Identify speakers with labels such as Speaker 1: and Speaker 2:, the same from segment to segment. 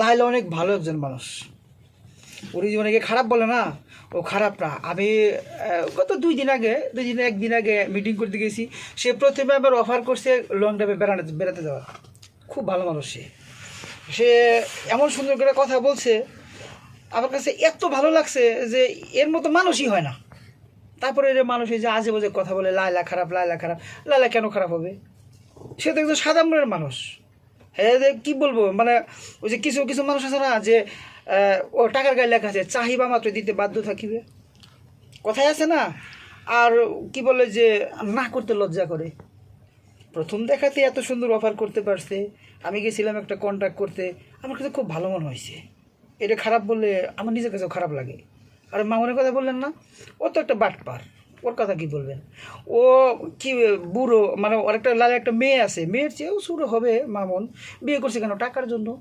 Speaker 1: লাইলা অনেক ভালো একজন মানুষ। ওর জীবনে খারাপ বলে না, ও খারাপ না। আমি গত দুই দিন আগে, দুই দিন একদিন আগে মিটিং করতে গেছি। সে প্রথমে আবার অফার করছে লং ড্রাইভে বেড়াতে বেড়াতে যাওয়া খুব ভালো মানুষ সে। সে এমন সুন্দর করে কথা বলছে, আমার কাছে এত ভালো লাগছে যে এর মতো মানুষই হয় না। তারপরে এর মানুষ এই যে আজে বাজে কথা বলে, লাইলা খারাপ লাইলা খারাপ, লাইলা কেন খারাপ হবে? সে তো একজন সাদা মনের মানুষ। হ্যাঁ কী বলব? মানে ওই যে কিছু কিছু মানুষ আছে না যে ও টাকার গায়ে লেখা আছে, চাহিবা মাত্র দিতে বাধ্য থাকিবে। কথায় আছে না? আর কি বলে যে, না করতে লজ্জা করে। প্রথম দেখাতে এত সুন্দর অফার করতে পারছে। আমি গেছিলাম একটা কন্ট্যাক্ট করতে। আমার কাছে খুব ভালো মনে হয়েছে। এটা খারাপ বললে আমার নিজের কাছেও খারাপ লাগে। আর মামনের কথা বললেন না? ও তো একটা বাটপার। ওর কথা কি বলবেন? ও কি বুড়ো মানে ওর একটা লালে একটা মেয়ে আছে, মেয়ের চেয়েও শুরু হবে মামন, বিয়ে করছে কেন? টাকার জন্য।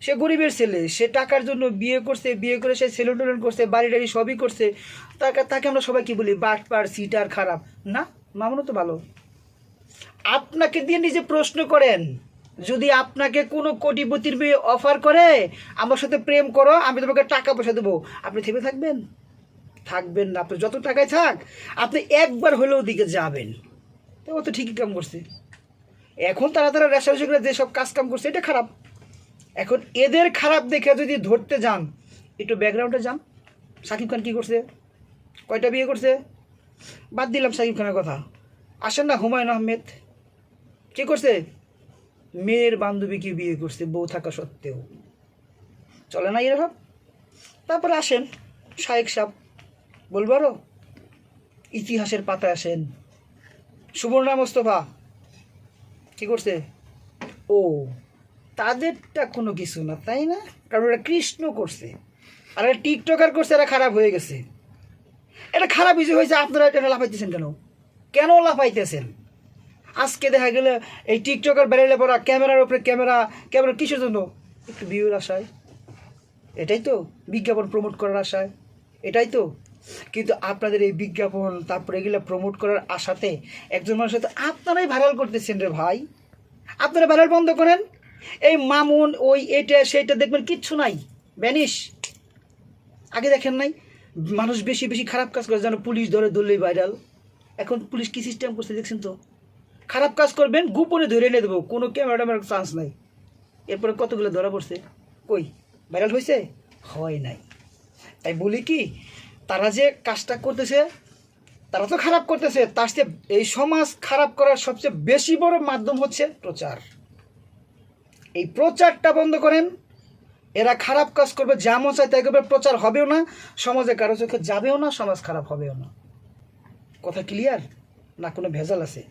Speaker 1: সে গরিবের ছেলে, সে টাকার জন্য বিয়ে করছে, বিয়ে করে সে সেলুন টেলুন করছে, বাড়ি টাড়ি সবই করছে। তাকে তাকে আমরা সবাই কী বলি? বাটপার, সিটার, খারাপ। না, মামনও তো ভালো। আপনাকে দিয়ে নিজে প্রশ্ন করেন। যদি আপনাকে কোনো কোটিপতির মেয়ে অফার করে, আমার সাথে প্রেম করো, আমি তোমাকে টাকা পয়সা দেবো। আপনি থেমে থাকবেন? থাকবেন না। আপনি যত টাকায় থাক, আপনি একবার হলেও দিকে যাবেন। তো ও তো ঠিকই কাম করছে। এখন তারা তারা রেশারেশি করে যেসব কাজ কাম করছে, এটা খারাপ। এখন এদের খারাপ দেখে যদি ধরতে যান, একটু ব্যাকগ্রাউন্ডে যান। সাকিব খান কী করছে? কয়টা বিয়ে করছে? বাদ দিলাম সাকিব খানের কথা। আসেন না হুমায়ুন আহমেদ। কী করছে? মেয়ের বান্ধবীকে বিয়ে করছে, বউ থাকা সত্ত্বেও। চলে না এরকম তারপরে আসেন শায়েক সাহ বলবারও ইতিহাসের পাতায় আসেন। সুবর্ণা মোস্তফা, কি করছে? ও, তাদেরটা কোনো কিছু না, তাই না? কারণ ওরা কৃষ্ণ করছে। আর এটা টিকটকার করছে, এরা খারাপ হয়ে গেছে। এটা খারাপ কিছু হয়েছে, আপনারা এটা লাফাইতেছেন কেন? কেন লাফাইতেছেন? আজকে দেখা গেলে, এই টিকটকার বেড়াইলে পড়া ক্যামেরার উপরে ক্যামেরা ক্যামেরা কিসের জন্য? একটু ভিউর আশায় এটাই তো, বিজ্ঞাপন প্রমোট করার আশায়। এটাই তো। কিন্তু আপনাদের এই বিজ্ঞাপন, তারপরে এগুলো প্রমোট করার আশাতে একজন মানুষের সাথে আপনারাই ভাইরাল করতেছেন রে ভাই। আপনারা ভাইরাল বন্ধ করেন। এই মামুন, ওই এটা সেইটা দেখবেন কিচ্ছু নাই। ব্যানিশ আগে দেখেন নাই? মানুষ বেশি বেশি খারাপ কাজ করে, যেন পুলিশ ধরে ধরলেই ভাইরাল এখন পুলিশ কী সিস্টেম করছে দেখছেন তো? খারাপ কাজ করবেন, গোপনে ধরে এনে দেবো। কোনো ক্যামেরা ট্যামেরার চান্স নাই। এরপরে কতগুলো ধরা পড়ছে? কই? ভাইরাল হয়েছে হয় নাই। তাই বলি কি তারা যে কাজটা করতেছে, তারা তো খারাপ করতেছে। তার সাথে এই সমাজ খারাপ করার সবচেয়ে বেশি বড় মাধ্যম হচ্ছে প্রচার। এই প্রচারটা বন্ধ করেন। এরা খারাপ কাজ করবে, যা মন চায় তাই করবে। প্রচার হবেও না, সমাজে কারও চোখে যাবেও না, সমাজ খারাপ হবেও না। কথা ক্লিয়ার না কোনো ভেজাল আছে?